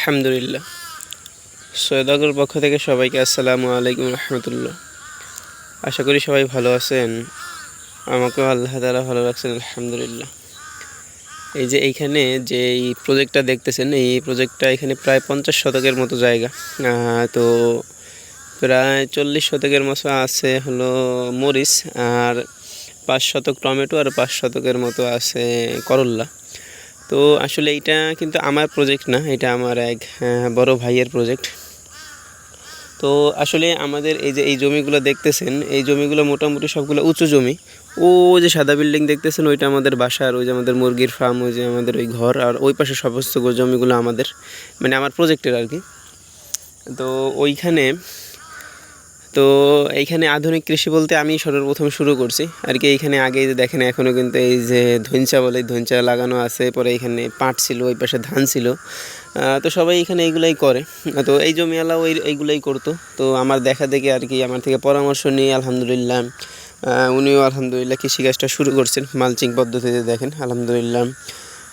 আলহামদুলিল্লাহ। সৈয়দাগুর পক্ষ থেকে সবাইকে আসসালামু আলাইকুম রহমতুল্লাহ। আশা করি সবাই ভালো আছেন। আমাকেও আল্লাহ তালা ভালো রাখছেন, আলহামদুলিল্লাহ। এই যে এইখানে যে এই প্রজেক্টটা দেখতেছেন, এই প্রজেক্টটা এখানে প্রায় পঞ্চাশ শতকের মতো জায়গা। তো প্রায় চল্লিশ শতকের মতো আছে হলো মরিচ আর পাঁচ শতক টমেটো আর পাঁচ শতকের মতো আছে করল্লা। তো আসলে এইটা কিন্তু আমার প্রজেক্ট না, এটা আমার এক বড় ভাইয়ের প্রজেক্ট তো আসলে আমাদের এই যে এই জমিগুলো দেখতেছেন, এই জমিগুলো মোটামুটি সবগুলো উঁচু জমি। ও যে সাদা বিল্ডিং দেখতেছেন, ওইটা আমাদের বাসার, ওই যে আমাদের মুরগির ফার্ম ওই যে আমাদের ওই ঘর, আর ওই পাশে সমস্ত জমিগুলো আমাদের মানে আমার প্রজেক্টের আর কি। তো ওইখানে তো এইখানে আধুনিক কৃষি বলতে আমি সর্বপ্রথম শুরু করছি। আর কি এইখানে আগে যে দেখেন এখনও কিন্তু এই যে ধইঞ্চা বলে ধইঞ্চা লাগানো আছে, পরে এখানে পাট ছিল, ওই পাশে ধান ছিল। তো সবাই এখানে এইগুলাই করে। তো এই জমিওয়ালাও এই, এইগুলাই করতো। তো আমার দেখা দেখে আর কি আমার থেকে পরামর্শ নিয়ে আলহামদুলিল্লাহ উনিও আলহামদুলিল্লাহ কৃষিকাজটা শুরু করছেন মালচিং পদ্ধতিতে দেখেন, আলহামদুলিল্লাহ।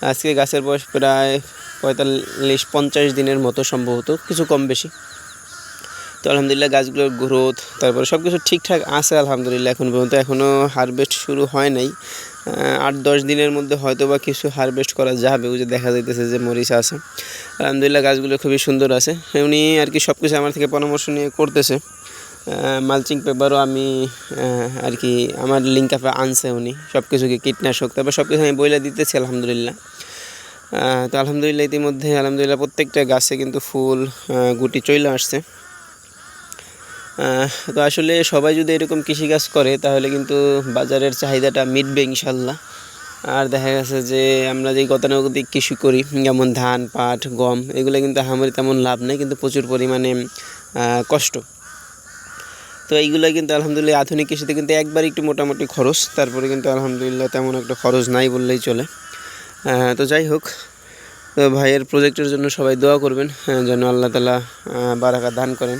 আজকে গাছের বয়স প্রায় পঁয়তাল্লিশ পঞ্চাশ দিনের মতো সম্ভবত, কিছু কম বেশি। তো আলহামদুলিল্লাহ গাছগুলোর গ্রোথ তারপরে সব কিছু ঠিকঠাক আছে আলহামদুলিল্লাহ এখন পর্যন্ত। এখনও হারভেস্ট শুরু হয় নাই। আট দশ দিনের মধ্যে হয়তো বা কিছু হারভেস্ট করা যাবে। ওই যে দেখা যাইতেছে যে মরিচ আছে। আলহামদুলিল্লাহ গাছগুলো খুবই সুন্দর আছে। উনি আর কি সব কিছু আমার থেকে পরামর্শ নিয়ে করতেছে। মালচিং পেপারও আমি আর কি আমার লিঙ্ক আপে আনছে উনি। সব কিছুকে কীটনাশক। তারপর সব কিছু আমি বইলে দিতেছি আলহামদুলিল্লাহ। তো আলহামদুলিল্লাহ ইতিমধ্যে, আলহামদুলিল্লাহ প্রত্যেকটা গাছে কিন্তু ফুল গুটি চলে আসছে। তো আসলে সবাই যদি এরকম কৃষিকাজ করে, তাহলে কিন্তু বাজারের চাহিদাটা মিটবে ইনশাল্লাহ। আর দেখা গেছে যে আমরা যে গতানুগতিক কৃষি করি, যেমন ধান, পাট, গম, এগুলো কিন্তু আমার তেমন লাভ নেই, কিন্তু প্রচুর পরিমাণে কষ্ট। তো এইগুলো কিন্তু আলহামদুলিল্লাহ আধুনিক কৃষিতে কিন্তু একবার একটু মোটামুটি খরচ, তারপরে কিন্তু আলহামদুলিল্লাহ তেমন একটা খরচ নাই বললেই চলে। তো যাই হোক, তো ভাইয়ের প্রজেক্টের জন্য সবাই দোয়া করবেন যেন আল্লাহ তালা বারাকা দান করেন।